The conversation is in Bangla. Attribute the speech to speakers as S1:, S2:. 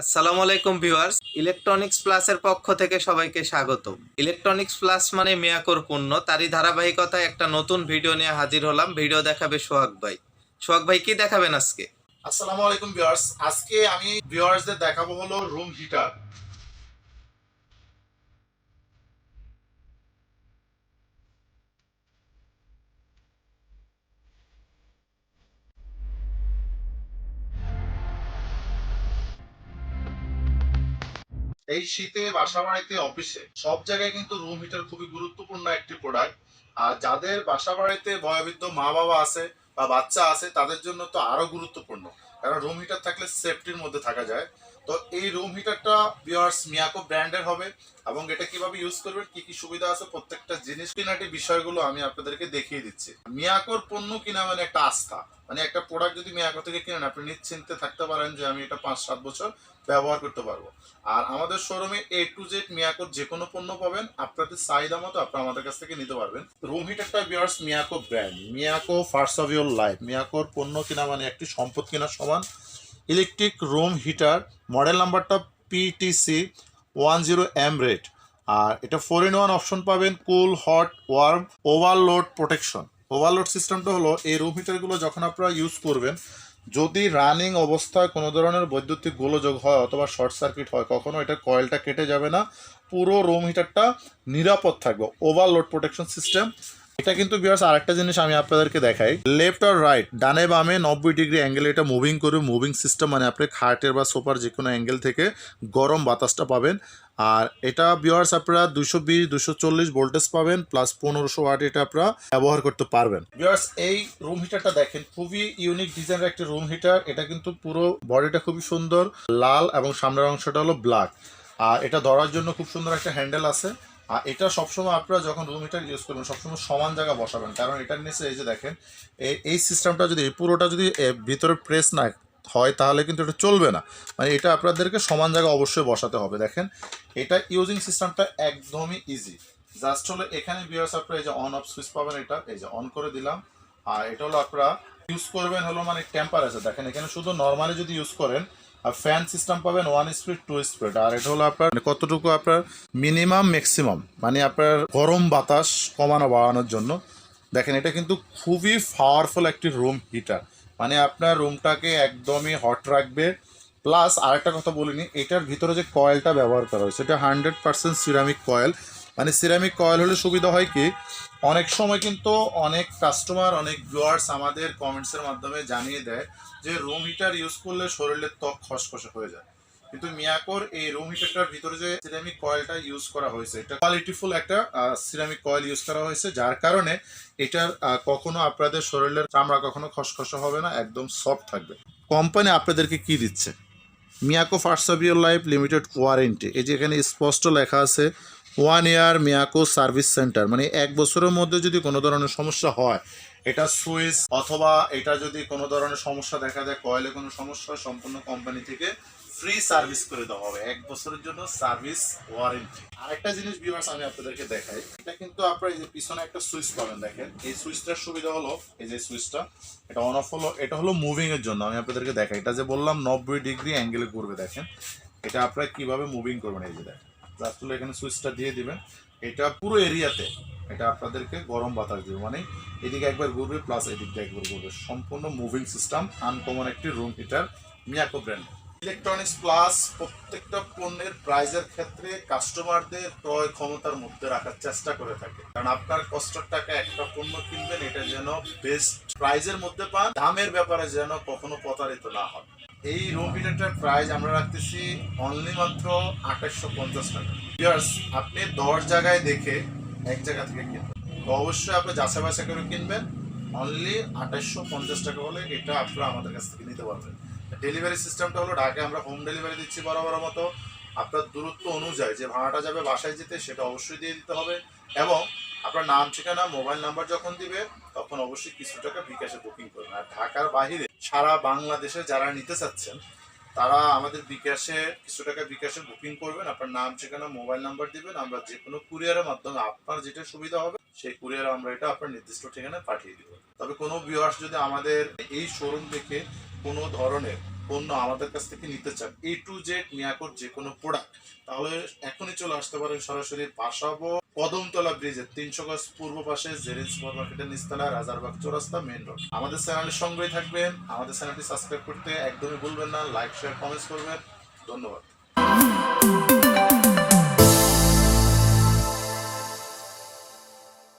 S1: আসসালামু আলাইকুম ভিউয়ার্স, ইলেকট্রনিক্স প্লাসের পক্ষ থেকে সবাইকে স্বাগত ইলেকট্রনিক্স প্লাস মানে মেয়াকর পণ্য, তারই ধারাবাহিকতায় একটা নতুন ভিডিও নিয়ে হাজির হলাম। ভিডিও দেখাবে সোহাগ ভাই। সোহাগ ভাই, কি দেখাবেন আজকে?
S2: আসসালামু আলাইকুম ভিউয়ার্স, আজকে আমি ভিউয়ার্সদের দেখাবো হলো রুম হিটার এই শীতে বাসা বাড়িতে অফিসে সব জায়গায় কিন্তু রুম হিটার খুবই গুরুত্বপূর্ণ একটি প্রোডাক্ট আর যাদের বাসা বাড়িতে বয়োবৃদ্ধ মা বাবা আছে বা বাচ্চা আছে, তাদের জন্য তো আরও গুরুত্বপূর্ণ। কারণ রুম হিটার থাকলে সেফটির মধ্যে থাকা যায়। তো এই রুম হিটারটা বিয়ার্স মিয়াকো ব্র্যান্ডের হবে এবং এটা কীভাবে ইউজ করবেন, কি কি সুবিধা আছে, প্রত্যেকটা জিনিস কিনাটি বিষয়গুলো আমি আপনাদেরকে দেখিয়ে দিচ্ছি। মিয়াকোর পণ্য কিনা মানে একটা আস্থা। মানে একটা প্রোডাক্ট যদি মিয়াকো থেকে কিনেন, আপনি নিশ্চিন্তে থাকতে পারেন যে আমি এটা পাঁচ সাত বছর ব্যবহার করতে পারব। আর আমাদের শোরুমে এ টু জেড মিয়াকোর যে কোনো পণ্য পাবেন, আপনাদের চাহিদা মতো আপনারা আমাদের কাছ থেকে নিতে পারবেন। রুম হিটারটা বিয়ার্স Miyako brand Miyako first of your life মিয়াকোর পণ্য কিনা মানে একটি সম্পদ কিনা সমান। ইলেকট্রিক রুম হিটার, মডেল নাম্বারটা PTC one zero M rate আর এটা ফোর ইন ওয়ান অপশন পাবেন cool hot warm overload protection overload সিস্টেমটা হলো, এই রুম হিটারগুলো যখন আপনারা ইউজ করবেন, যদি রানিং অবস্থায় কোনো ধরনের বৈদ্যুতিক গোলযোগ হয় অথবা শর্ট সার্কিট হয়, কখনো এটা কয়েলটা কেটে যাবে না, পুরো রুম হিটারটা নিরাপদ থাকবে। ওভারলোড প্রোটেকশন সিস্টেম এটা কিন্তু বিয়ার্স আরেকটা জিনিস আমি আপনাদেরকে দেখাই। লেফট আর রাইট ডানে বামে নব্বই ডিগ্রি অ্যাঙ্গেল এটা মুভিং করে মুভিং সিস্টেম মানে আপনি খাটের বা সোফার যে কোনো অ্যাঙ্গেল থেকে গরম বাতাসটা পাবেন। আর এটা বিয়ার্স আপনারা দুশো বিশ, দুশো চল্লিশ ভোল্টেজ পাবেন প্লাস পনেরোশো ওয়াট এটা আপনারা ব্যবহার করতে পারবেন। বিয়ার্স এই রুম হিটারটা দেখেন, খুবই ইউনিক ডিজাইনের একটি রুম হিটার এটা কিন্তু পুরো বডিটা খুবই সুন্দর, লাল এবং সামনের অংশটা হলো ব্ল্যাক আর এটা ধরার জন্য খুব সুন্দর একটা হ্যান্ডেল আছে। আর এটা সবসময় আপনারা যখন রুম হিটার ইউজ করবেন, সবসময় সমান জায়গা বসাবেন। কারণ এটার নিচে এই যে দেখেন, এই সিস্টেমটা যদি পুরোটা যদি ভিতরে প্রেস না হয়, তাহলে কিন্তু এটা চলবে না। মানে এটা আপনাদেরকে সমান জায়গা অবশ্যই বসাতে হবে। দেখেন, এটা ইউজিং সিস্টেমটা একদমই ইজি জাস্ট হলো এখানে বিয়ার্স আপনারা এই যে অন অফ সুইচ পাবেন এটা, এই যে অন করে দিলাম। আর এটা হলো আপনারা ইউজ করবেন হলো মানে টেম্পারেচার দেখেন, এখানে শুধু নর্মালি যদি ইউজ করেন আর ফ্যান সিস্টেম পাবেন ওয়ান স্পিড টু স্পিড আর এটা হলো আপনার মানে কতটুকু আপনার মিনিমাম ম্যাক্সিমাম মানে আপনার গরম বাতাস কমানো, বাড়ানোর জন্য। দেখেন, এটা কিন্তু খুবই পাওয়ারফুল একটি রুম হিটার মানে আপনার রুমটাকে একদমই হট রাখবে। প্লাস আরেকটা কথা বলিনি, এটার ভিতরে যে কয়েলটা ব্যবহার করা হয়েছে এটা হান্ড্রেড পার্সেন্ট সিরামিক কয়েল মানে সিরামিক কয়েল হলে সুবিধা হয় কি, অনেক সময় কিন্তু অনেক কাস্টমার অনেক ভিউয়ার্স আমাদের কমেন্টসের মাধ্যমে জানিয়ে দেয় যে রুম হিটার ইউজ করলে শরীরের ত্বক খসখসে হয়ে যায়। কিন্তু মিয়াকোর এই রুম হিটারটার ভিতরে যে সিরামিক কয়েলটা ইউজ করা হয়েছে, এটা কোয়ালিটিফুল একটা সিরামিক কয়েল ইউজ করা হয়েছে, যার কারণে এটার কখনো আপনাদের শরীরের চামড়া কখনো খসখসে হবে না, একদম সফট থাকবে। কোম্পানি আপনাদেরকে কি দিচ্ছে? Miyako first of your life limited warranty. এই যে এখানে স্পষ্ট লেখা আছে one year Miyako service centre মানে এক বছরের মধ্যে যদি কোনো ধরনের সমস্যা হয়, এটা সুইচ অথবা এটা যদি কোনো ধরনের সমস্যা দেখা দেয়, কয়েলে কোনো সমস্যা সম্পূর্ণ কোম্পানি থেকে ফ্রি সার্ভিস করে দেওয়া হবে। এক বছরের জন্য সার্ভিস ওয়ারেন্টি আরেকটা জিনিস ভিউয়ার্স আমি আপনাদেরকে দেখাই, এটা কিন্তু আপনারা এই যে পিছনে একটা সুইচ পাবেন, দেখেন। এই সুইচটার সুবিধা হলো, এই যে সুইচটা, এটা অন অফ হলো, এটা হলো মুভিং এর জন্য, আমি আপনাদেরকে দেখাই। এটা যে বললাম, নব্বই ডিগ্রি অ্যাঙ্গেলে করবে দেখেন। এটা আপনারা কীভাবে মুভিং করবেন, এই যে দেখেন। জাস্ট হলো এখানে সুইচটা দিয়ে দিবেন। এটা পুরো এরিয়াতে, এটা আপনাদেরকে গরম বাতাস দিবে। মানে এদিকে একবার ঘুরবে প্লাস এদিকে একবার ঘুরবে। সম্পূর্ণ মুভিং সিস্টেম আনকমন একটি room heater Miyako brand electronics plus প্রত্যেকটা পণ্যের প্রাইজের ক্ষেত্রে কাস্টমারদের ক্রয় ক্ষমতার মধ্যে রাখার চেষ্টা করে থাকে। কারণ আপনার কষ্টের টাকা একটা পণ্য কিনবেন, এটা যেন বেস্ট প্রাইজের মধ্যে পান, দামের ব্যাপারে যেন কখনো প্রতারিত না হয় এই রুম হিটারটার প্রাইস আমরা রাখতেছি অনলি মাত্র আঠাশশো পঞ্চাশ টাকা। আপনি দশ জায়গায় দেখে এক জায়গা থেকে কিনবেন। তো অবশ্যই আপনি যাচাই বাছাই করে কিনবেন। অনলি আঠাশশো পঞ্চাশ টাকা হলে এটা আপনারা আমাদের কাছ থেকে নিতে পারবেন। ডেলিভারি সিস্টেমটা হলো ঢাকায় আমরা হোম ডেলিভারি দিচ্ছি বরাবর মতো। আপনার দূরত্ব অনুযায়ী যে ভাড়াটা যাবে বাসায় যেতে সেটা অবশ্যই দিয়ে দিতে হবে। এবং আপনার নাম, ঠিকানা মোবাইল নাম্বার যখন দিবে তখন অবশ্যই কিছু টাকা বিকাশে বুকিং করবেন আর ঢাকার বাইরে সারা বাংলাদেশে যারা নিতে চাচ্ছেন, তারা আমাদের বিকাশে কিছু টাকা বিকাশে বুকিং করবেন। আপনার নাম, ঠিকানা মোবাইল নাম্বার দিবেন। আমরা যে কোনো কুরিয়ারের মাধ্যমে আপনার যেটা সুবিধা হবে, সেই কুরিয়ারে আমরা এটা আপনার নির্দিষ্ট ঠিকানায় পাঠিয়ে দিব। তবে কোনো ভিউয়ার্স যদি আমাদের এই শোরুম দেখে কোনো ধরনের পণ্য আমাদের কাছ থেকে নিতে চান এ টু জেড মিয়াকোর যে কোনো প্রোডাক্ট তাহলে এখনই চলে আসতে পারেন সরাসরি। পাশাবো কদমতলা ব্রিজের তিনশো গজ পূর্ব পাশে জেরিন সুপার মার্কেটের নিস্তলা, রাজারবাগ চৌরাস্তা মেন রোড আমাদের চ্যানেলের সঙ্গেই থাকবেন। আমাদের চ্যানেলটি সাবস্ক্রাইব করতে একদমই ভুলবেন না। লাইক শেয়ার কমেন্টস করবেন। ধন্যবাদ।